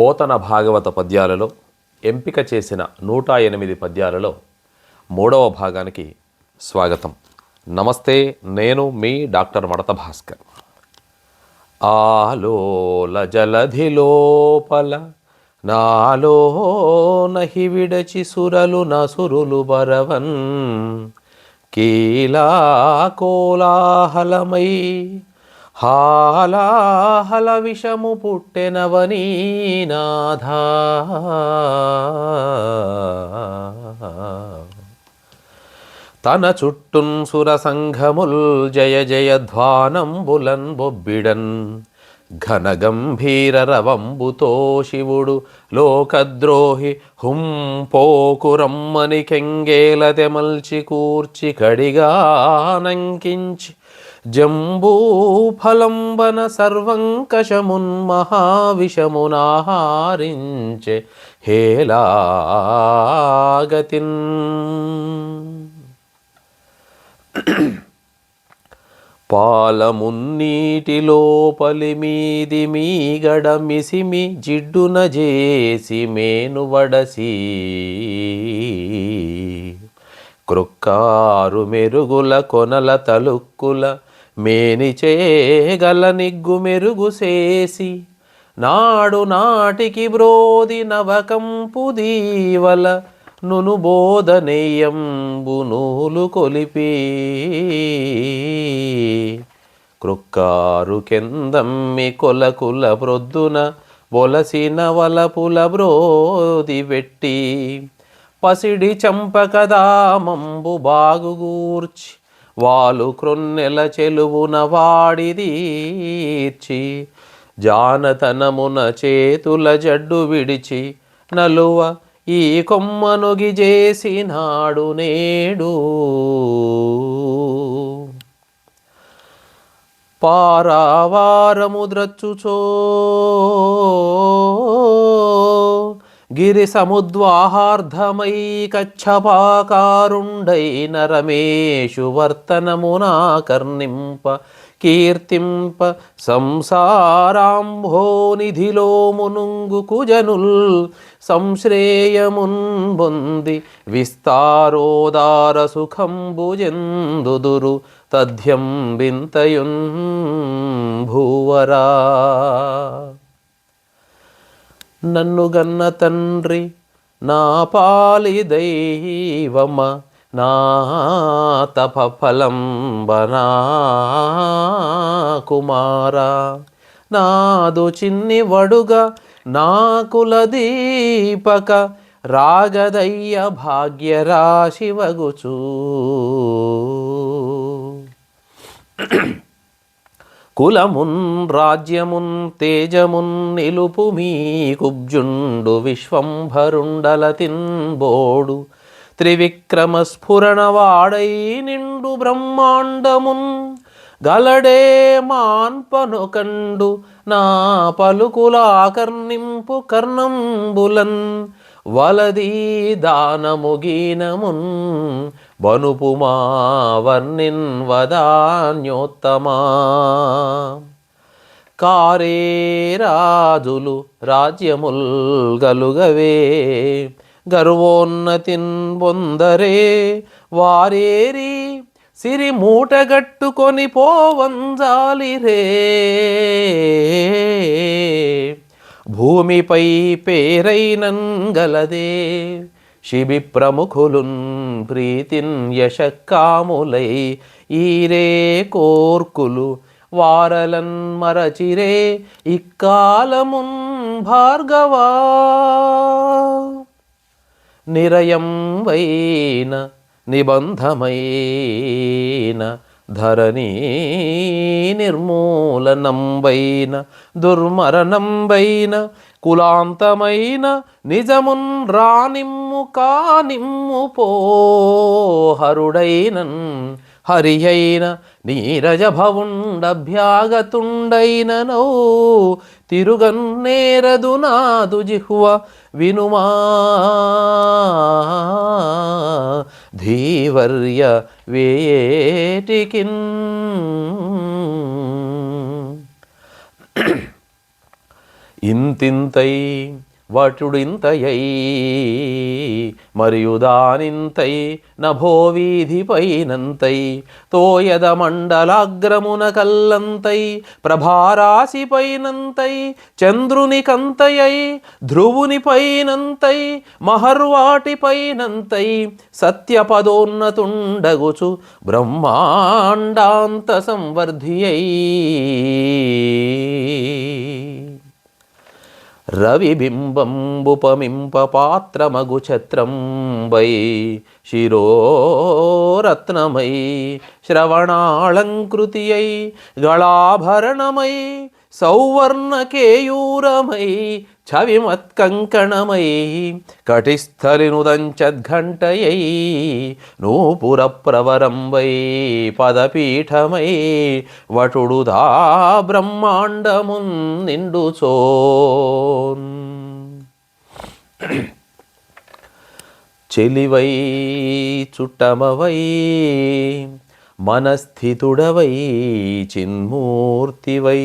పోతన భాగవత పద్యాలలో ఎంపిక చేసిన నూట ఎనిమిది పద్యాలలో మూడవ భాగానికి స్వాగతం. నమస్తే నేను మీ డాక్టర్ మడత భాస్కర్. ఆలోల జలధి లోపల నాలో నహి విడచి సురలు నసురులు బరవన్. కీలా కోలాహలమై హాలాహల విషము పుట్టెనవనీ నాథా తన చుట్టున్ సురసంఘముల్ జయ జయ ధ్వానంబులన్ బొబ్బిడన్ ఘన గంభీర రవంబుతో శివుడు లోకద్రోహి హుం పోకురమ్మని కెంగేల తెమల్చి కూర్చి కడిగా నంకించి జంబూఫలంబన సర్వంకషమున్ మహావిషమునాహారించె హేలాగతిన్ పాలమున్నీటి లోపలి మీది మీగడ మిసిమి జిడ్డున చేసి మేను వడసి క్రొక్కారు మెరుగుల కొనల తలుక్కుల మేని చేయగల నిగ్గు మెరుగు చేసి నాడు నాటికి బ్రోది నవకంపు దీవల నును బోధనేయంబు నూలు కొలిపి. క్రొక్కారు కెందమ్మి కొలకుల ప్రొద్దున బొలసిన వలపుల బ్రోది పెట్టి పసిడి చంపకదామంబు బాగుగూర్చి వాలు క్రొన్నెల చెలువున వాడిదీర్చి జానతనమున చేతుల జడ్డు విడిచి నలువ ఈ కొమ్మనుగి చేసినాడు నేడు పారావారము ద్రచ్చుచో గిరి సముద్వాహార్ధమై రమేషు వర్తనమునా కర్ణింప కీర్తింప సంసారాంభోనిధిలో మునుంగు కుజనుల్ సంశ్రేయమున్ బొంది విస్తారోదార సుఖంబుజెందుదురు తథ్యం వింతయున్ భూవరా నన్ను గన్న తండ్రి నా పాలి దైవమ నా తప ఫలంబనా కుమారా. నాదు చిన్ని వడుగా నా కులదీపక రాగదయ్య భాగ్యరాశివగుచూ కులమున్ రాజ్యమున్ తేజమున్ నిలుపు మీ కుబ్జుండు విశ్వంభరుండల త్రివిక్రమ నిండు బ్రహ్మాండమున్ గలడే మాన్పనుకండు నా పలుకులాకర్ణింపు కర్ణంబులన్ వలదీ దానముగీనమున్ బనుపుమా వర్ణిన్ వదాన్యోత్తమా కారే రాజులు రాజ్యముల్ గలుగవే గర్వోన్నతిన్ పొందరే వారేరి సిరి మూటగట్టుకొని పోవంజాలిరే. భూమిపై పేరైనంగలదే గలదే శిబి ప్రముఖులున్ ప్రీతిన్ యశకాములై ఈరే కోర్కులు వారలన్ మరచిరే ఇక్కాలమున్ భార్గవా. నిరయం వైన నిబంధమైన ధరణీ నిర్మూలనంబైన దుర్మరణంబైన కులాంతమైన నిజమున్ రానిమ్ము కానిమ్ము పోహరుడైనన్ హరి అయిన నీరజభవుండభ్యాగతుండైననో తిరుగన్నేరదు నాదు జిహ్వ వినుమా. ధీవర్య వేటికిన్. ఇంతింతై వటుడింతయై మరియు దానింతై నభోవీధిపైనంతై తోయదమండలాగ్రమున కల్లంతై ప్రభారాశిపైనంతై చంద్రుని కంతయై ధ్రువునిపైనంతై మహర్వాటిపైనంతై సత్యపదోన్నతుండగుచు బ్రహ్మాండాంత సంవర్ధియై రవిబింబంబుపమింపపాత్రమగు ఛత్రంబై శిరోరత్నమై శ్రవణాళంకృతియై గళాభరణమై సౌవర్ణకేయూరమై ఛవిమత్కంకణమై కటిస్థలినుదంచద్ఘంటయై నూపురప్రవరం వై పదపీఠమై వటుడుదా బ్రహ్మాండమున్ నిండుచోన్ చెలివై చుట్టమవై మనస్థితుడవై చిన్మూర్తివై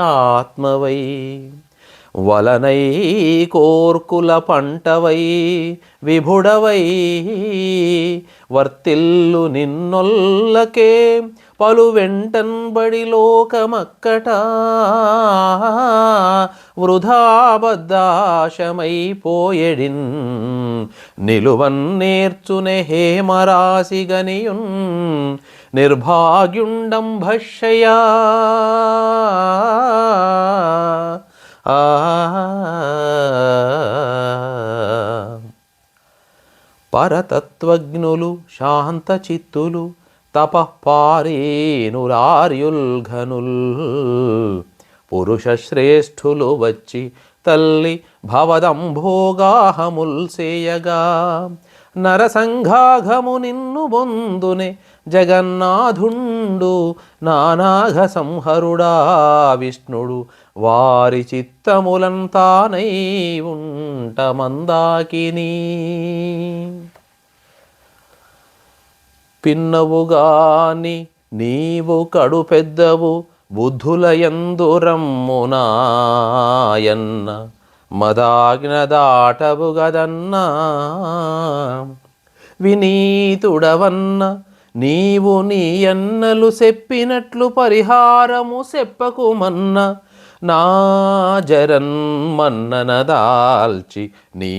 ఆత్మవై. వలనై కోర్కుల పంటవై విభుడవై వర్తిల్లు నిన్నొల్లకే పలు వెంటన్బడి లోకమక్కట వృధాబద్దాశమైపోయెడిన్ నిలువన్ నేర్చునే హేమరాశిగనియున్ నిర్భాగ్యుండం భష్యయా ఆ పరతత్వజ్ఞులు శాంతచిత్తులు పురుష పురుషశ్రేష్ఠులు వచ్చి తల్లి భవదంభోగాహముల్ సేయగా. నరసంఘాఘము నిన్ను బొందునే జగన్నాథుండు నానాఘ సంహరుడా విష్ణుడు వారి చిత్తములంతానై ఉంటమందాకిని. పిన్నవుగాని నీవు కడు పెద్దవు బుద్ధులయందురమ్మునాయన్న మదాగ్న దాటవు గదన్నా. వినీతుడవన్న నీవు నీ ఎన్నలు చెప్పినట్లు పరిహారము చెప్పకుమన్న నా జరన్మన్నన దాల్చి నీ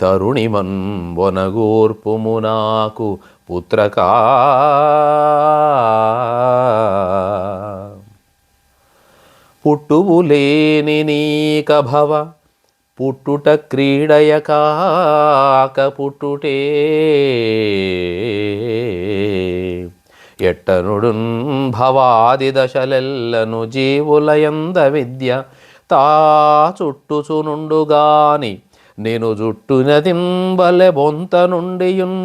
తరుణి వనగూర్పుము నాకు పుత్రకా. పుట్టువులేని నీకభవ భవ పుట్టుట క్రీడయ కాక పుట్టుటే. ఎట్టనుడున్ భవాది దశలెల్లను జీవులయంద విద్య తా చుట్టుచునుండుగాని నేను జుట్టునదింబలె బొంత నుండియున్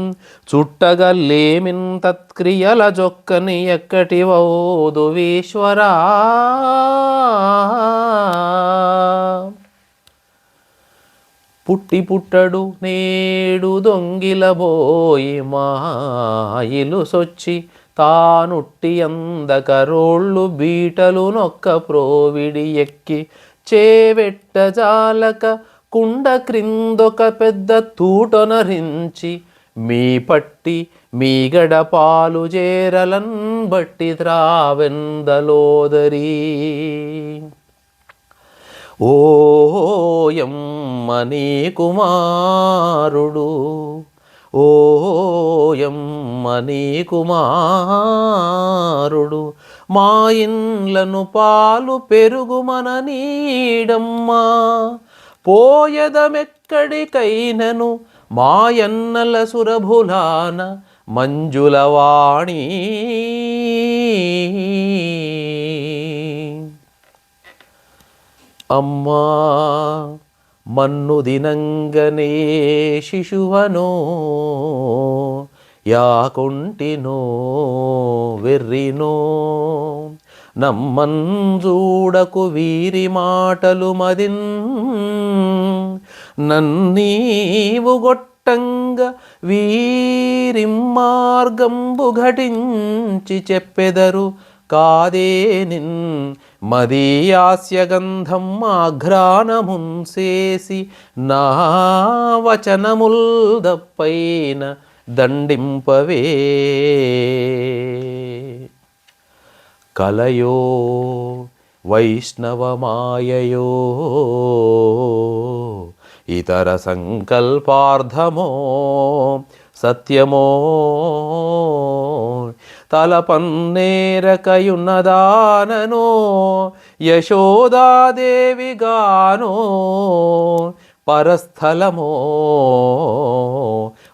చుట్టగల్లేమిన్ తత్క్రియల జొక్కని ఎక్కటి వోదు ఈశ్వరా పుట్టి పుట్టడు నేడు దొంగిలబోయి మాయిలు సొచ్చి తానుట్టి అందకరోళ్ళు బీటలు నొక్క ప్రోవిడి ఎక్కి చేవెట్ట జాలక కుండ క్రిందొక పెద్ద తూటొనరించి మీ పట్టి మీ గడ పాలు చేరలన్ బట్టి త్రావెందలోదరీ. ఓయమ్మని కుమారుడు. ఓయమ్మని కుమారుడు మా ఇండ్లను పాలు పెరుగుమన నీడమ్మా. పోయదమెక్కడికైనను మాయన్నల సురభులాన మంజులవాణి. అమ్మా మన్ను దినంగనే శిశువనో యాకుంటినో వెర్రినో నమ్మంజూడకు వీరి మాటలు మదిన్ నన్నీవుగొట్టంగ వీరి మార్గంబు ఘటించి చెప్పెదరు కాదే నిన్ మదీయాస్యగంధం ఆఘ్రాణమున్సేసి నా వచనముల్దప్పైన దండింపవే. కలయో వైష్ణవమాయయో ఇతర సంకల్పార్థమో సత్యమో తలపన్నేరకయున్నదాననో యశోదాదేవిగానో పరస్థలమో.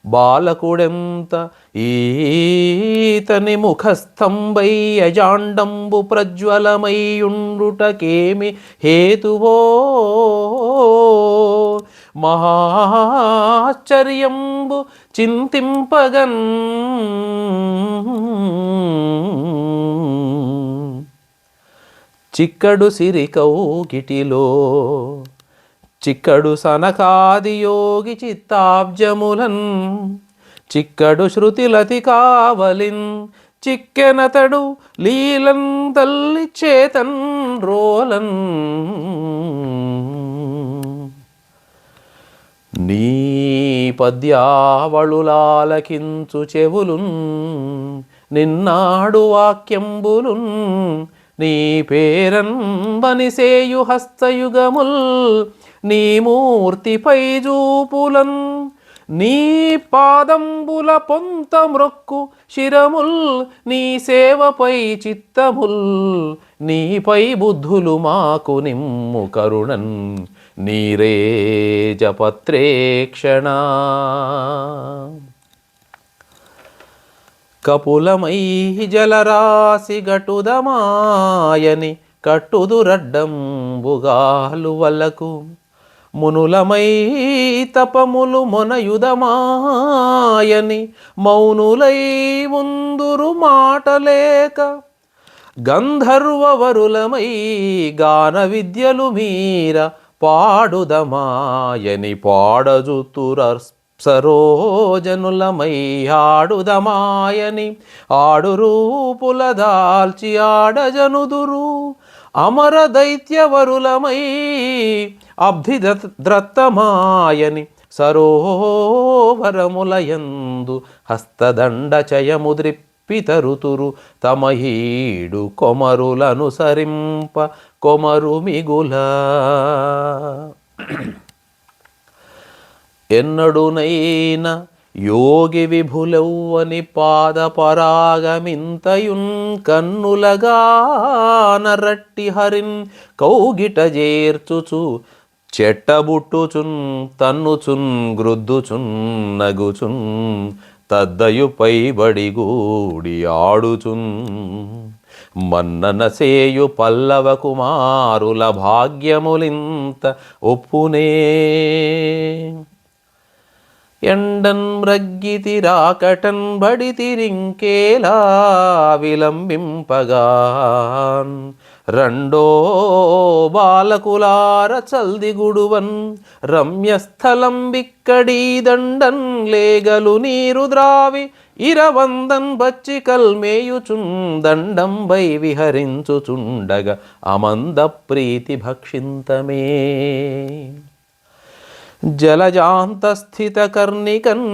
బాలకుడెంత ఈతని ముఖస్తంభై అజాండంబు ప్రజ్వలమయ్యుండుటకేమి హేతువో? మహాశ్చర్యంబు చింతింపగన్ చిక్కడు సిరికౌకిటిలో చిక్కడు సనకాది యోగి చిత్తాబ్జములన్ చిక్కడు శృతిలతి కావలిన్ చిక్కెనతడు లీలన్ తల్లి చేతన్ రోలన్. నీ పద్యావళులాలకించు చెవులున్ నిన్నాడు వాక్యంబులున్ నీ పేరన్ బనిసేయు హస్తయుగముల్ నీ మూర్తిపై జూపులన్ నీ పాదంబుల పొంత మ్రొక్కు శిరముల్ నీ సేవపై చిత్తముల్ నీపై బుద్ధులు మాకు నిమ్ము కరుణన్. నీరే జపత్రేక్షణ కపులమై జలరాశి గటుదమాయని కట్టుదురడ్డంబుగాలు వలకు మునులమై తపములు మొనయుదమాయని మౌనులై ముందురు మాటలేక. గంధర్వవరులమై గాన విద్యలు మీర పాడుదమాయని పాడజుతుర సరోజనులమై ఆడు రూపుల దాల్చి ఆడజనుదురు అమర దైత్యవరులమై అబ్ధిద్రత్తమాయని సరోవరములయందు హస్తదండ పితరుతురు తమహీడు కొమరులనుసరింప కొమరు మిగుల. ఎన్నడునైనా యోగి విభులవ్వని పాదపరాగమింతయున్ కన్నులగా నరట్టి హరిన్ కౌగిట చేర్చుచు చెట్టబుట్టుచున్ తన్నుచున్ గ్రుద్దుచున్ నగుచున్ తద్దయు పైబడిగూడి ఆడుచున్. మన్ననసేయు పల్లవ కుమారుల భాగ్యములింత ఒప్పునే. ఎండన్ మ్రగ్గితి రాకటన్ బడితిరింకేలా విలంబింపగాన్. రెండో బాలకులార చల్దిగుడువన్ రమ్యస్థలం బిక్కడీ దండన్ లేగలు నీరు ద్రావి ఇరవందన్ బచ్చి కల్మేయుచున్ దండంబై విహరించుచుండగ అమంద ప్రీతి భక్షింతమే. జలజాంతస్థిత కర్ణికన్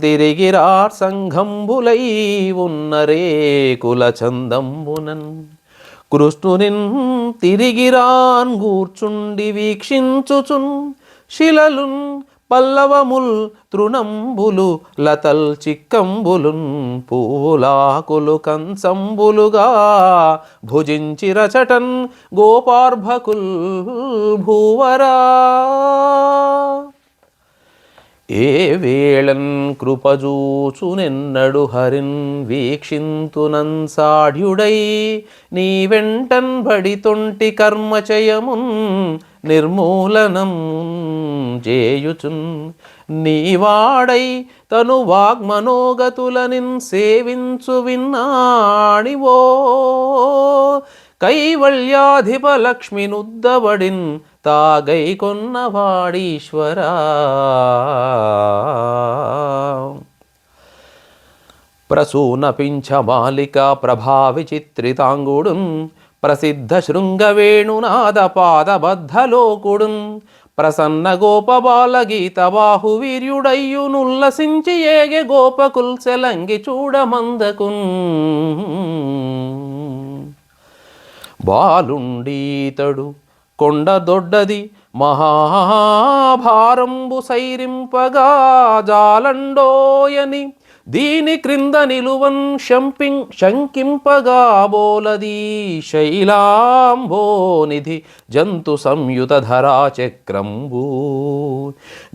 తిరిగిరార్ సంఘంబులై ఉన్నరే కుల చందంబునన్ కృష్ణునిన్ తిరిగిరాన్ గూర్చుండి వీక్షించుచున్ శిలలున్ పల్లవముల్ తృణంబులు లతల్ చిక్కంబులున్ పూలాకులు కంచంబులుగా భుజించి రచటన్ గోపార్భకుల్ భూవరా. ఏ వేళన్ కృపజూచునెన్నడు హరిన్ వీక్షింతునన్ సాఢ్యుడై నీ వెంటన్ బడి తొంటి కర్మచయమున్ నిర్మూలనం చేయుచున్. నీవాడై తను వాగ్మనోగతులనిన్ సేవించు విన్నాణివో కైవల్యాధిప లక్ష్మినుద్దబడిన్ తాగై కొన్నవాడీశ్వరా. ప్రసూన పింఛమాలిక ప్రభావి చిత్రితాంగుడున్ ప్రసిద్ధ శృంగవేణునాద పాదబద్ధలోకుడున్ ప్రసన్న గోపబాల గీత బాహు వీర్యుడయ్యునుల్లసించి ఏగె గోపకుల్ సెలంగి చూడమందకున్ బాలుండీతడు కొండ దొడ్డది మహాభారంబు సైరింపగా జాలండోయని దీని క్రింద నిలువన్ శంపిం శంకింపగా బోలది శైలాంబోనిధి జంతు సంయుత ధరా చక్రంబూ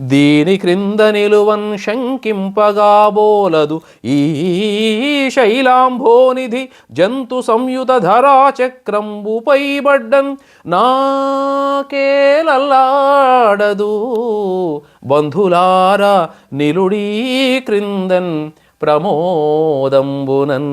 దీని క్రింద నిలువన్ శంకింపగా బోలదు ఈ శైలాంబోనిధి జంతు సంయుత ధరా చక్రంబు బడ్డన్ నాకేలల్లాడదు. బంధులారా నిలుడీ క్రిందన్ பிரமோதம்புனன்